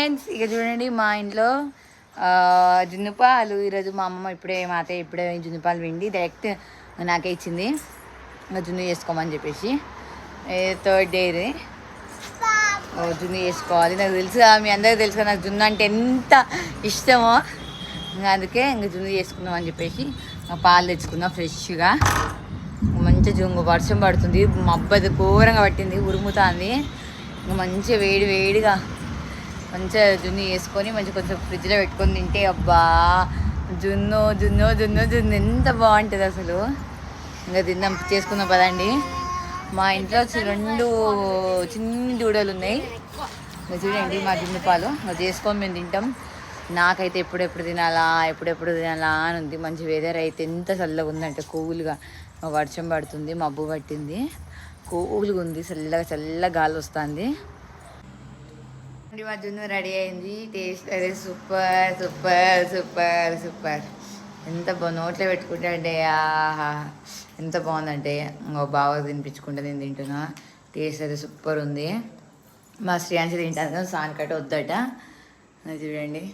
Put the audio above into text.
Friends ఇక చూడండి మా ఇంట్లో జున్నుపాలు ఈరోజు మా అమ్మమ్మ ఇప్పుడే మా అత్తయ్య ఇప్పుడే జున్నుపాలు పిండి డైరెక్ట్ నాకే ఇచ్చింది. ఇంకా జున్ను చేసుకోమని చెప్పేసి. థర్డ్ డే ఇది. జున్ను చేసుకోవాలి. నాకు తెలుసు మీ అందరికీ తెలుసు నాకు జున్ను అంటే ఎంత ఇష్టమో. ఇంకా అందుకే ఇంకా జున్ను చేసుకుందాం అని చెప్పేసి పాలు తెచ్చుకుందాం ఫ్రెష్గా. మంచి జుంగు వర్షం పడుతుంది. మబ్బది ఘోరంగా పట్టింది ఉరుముతుంది. ఇంకా మంచిగా వేడి వేడిగా మంచిగా జున్ను వేసుకొని మంచి కొంచెం ఫ్రిడ్జ్లో పెట్టుకొని తింటే అబ్బా! జున్ను జున్ను జున్ను జున్ను ఎంత బాగుంటుంది అసలు. ఇంకా తిందాం చేసుకుందాం పదండి. మా ఇంట్లో రెండు చిన్ని దూడలు ఉన్నాయి. ఇంకా చూడండి మా జున్ను పాలు. ఇంకా చేసుకొని మేము తింటాం. నాకైతే ఎప్పుడెప్పుడు తినాలా ఎప్పుడెప్పుడు తినాలా అని ఉంది. మంచి వెదర్ అయితే ఎంత చల్లగా ఉందంటే కూల్గా. వర్షం పడుతుంది మబ్బు పట్టింది. కూల్గా ఉంది చల్లగా చల్ల గాలి వస్తుంది. మా జున్ను రెడీ అయింది. టేస్ట్ అదే సూపర్ సూపర్ సూపర్ సూపర్. ఎంత బాగు నోట్లో పెట్టుకుంటే ఆహా. ఎంత బాగుందంటే ఇంకో బాగా తినిపించుకుంటే నేను తింటున్నా. టేస్ట్ అయితే సూపర్ ఉంది. మా శ్రీయాంశి తింటాను. సాన్ కట్ట వద్దట. అది చూడండి.